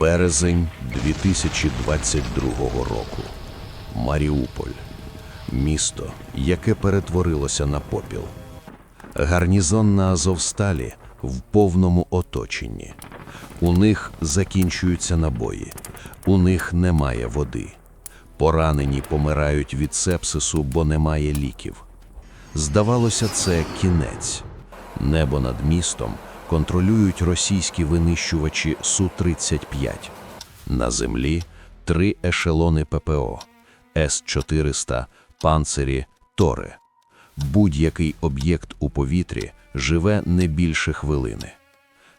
Березень 2022 року. Маріуполь. Місто, яке перетворилося на попіл. Гарнізон на Азовсталі в повному оточенні. У них закінчуються набої, у них немає води. Поранені помирають від сепсису, бо немає ліків. Здавалося, це кінець. Небо над містом контролюють російські винищувачі Су-35. На землі три ешелони ППО С-400, панцирі, Тори. Будь-який об'єкт у повітрі живе не більше хвилини.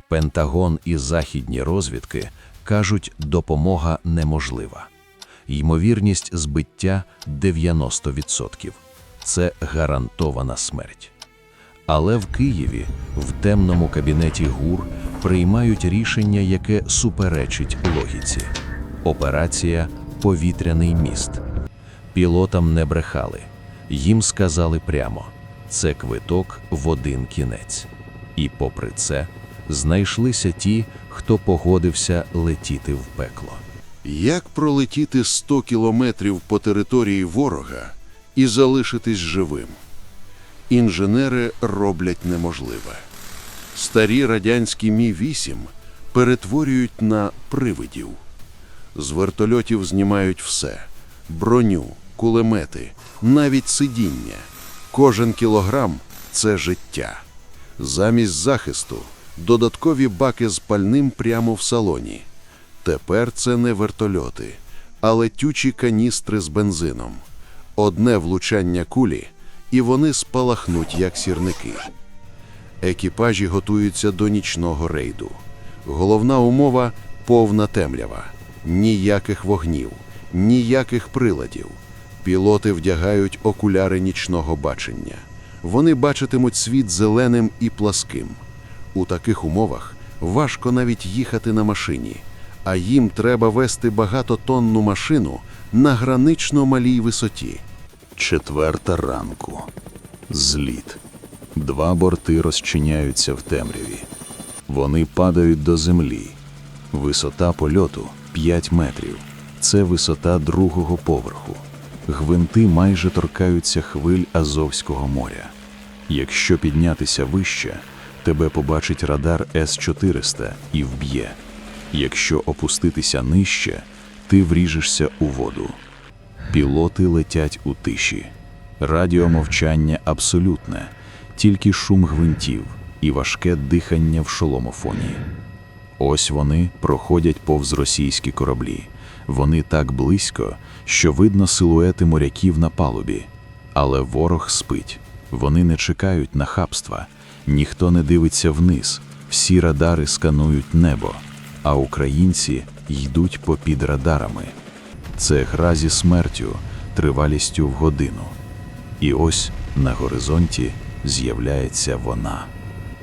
Пентагон і західні розвідки кажуть, допомога неможлива. Ймовірність збиття 90%. Це гарантована смерть. Але в Києві, в темному кабінеті ГУР, приймають рішення, яке суперечить логіці. Операція Повітряний міст. Пілотам не брехали. Їм сказали прямо: це квиток в один кінець. І попри це, знайшлися ті, хто погодився летіти в пекло. Як пролетіти 100 кілометрів по території ворога і залишитись живим? Інженери роблять неможливе. Старі радянські Мі-8 перетворюють на привидів. З вертольотів знімають все: броню, кулемети, навіть сидіння. Кожен кілограм це життя. Замість захисту додаткові баки з пальним прямо в салоні. Тепер це не вертольоти, а летючі каністри з бензином. Одне влучання кулі, і вони спалахнуть, як сірники. Екіпажі готуються до нічного рейду. Головна умова повна темрява. Ніяких вогнів, ніяких приладів. Пілоти вдягають окуляри нічного бачення. Вони бачитимуть світ зеленим і пласким. У таких умовах важко навіть їхати на машині, а їм треба вести багатотонну машину на гранично малій висоті. Четверта ранку. Зліт. Два борти розчиняються в темряві. Вони падають до землі. Висота польоту 5 метрів. Це висота другого поверху. Гвинти майже торкаються хвиль Азовського моря. Якщо піднятися вище, тебе побачить радар С-400 і вб'є. Якщо опуститися нижче, ти вріжешся у воду. Пілоти летять у тиші. Радіомовчання абсолютне, тільки шум гвинтів і важке дихання в шоломофоні. Ось вони проходять повз російські кораблі. Вони так близько, що видно силуети моряків на палубі. Але ворог спить. Вони не чекають нахабства, ніхто не дивиться вниз, всі радари сканують небо, а українці йдуть попід радарами. Це гра зі смертю, тривалістю в годину. І ось на горизонті з'являється вона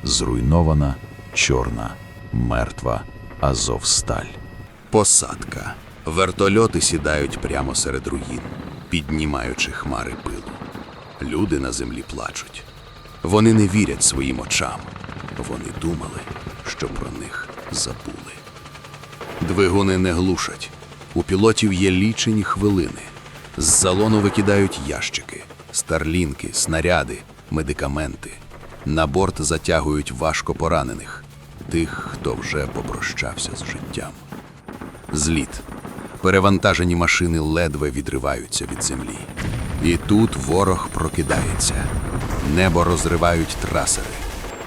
зруйнована, чорна, мертва Азовсталь. Посадка. Вертольоти сідають прямо серед руїн, піднімаючи хмари пилу. Люди на землі плачуть. Вони не вірять своїм очам. Вони думали, що про них забули. Двигуни не глушать. У пілотів є лічені хвилини. З салону викидають ящики, старлінки, снаряди, медикаменти. На борт затягують важко поранених, тих, хто вже попрощався з життям. Зліт. Перевантажені машини ледве відриваються від землі. І тут ворог прокидається. Небо розривають трасери.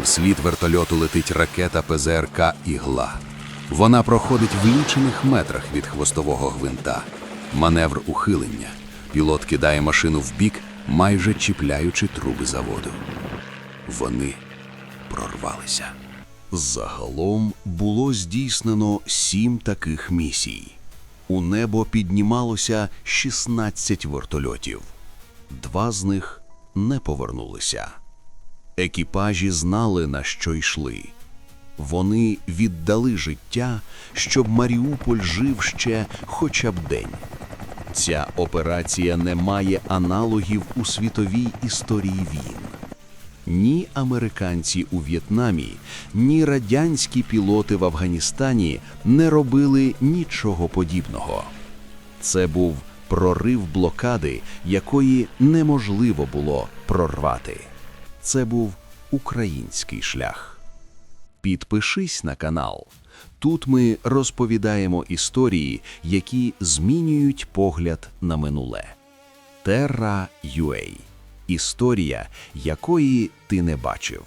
Вслід вертольоту летить ракета ПЗРК «Ігла». Вона проходить в лічених метрах від хвостового гвинта. Маневр ухилення. Пілот кидає машину вбік, майже чіпляючи труби заводу. Вони прорвалися. Загалом було здійснено сім таких місій. У небо піднімалося 16 вертольотів. Два з них не повернулися. Екіпажі знали, на що йшли. Вони віддали життя, щоб Маріуполь жив ще хоча б день. Ця операція не має аналогів у світовій історії війн. ні американці у В'єтнамі, ні радянські пілоти в Афганістані не робили нічого подібного. Це був прорив блокади, якої неможливо було прорвати. Це був український шлях. Підпишись на канал. Тут ми розповідаємо історії, які змінюють погляд на минуле. Terra UA. Історія, якої ти не бачив.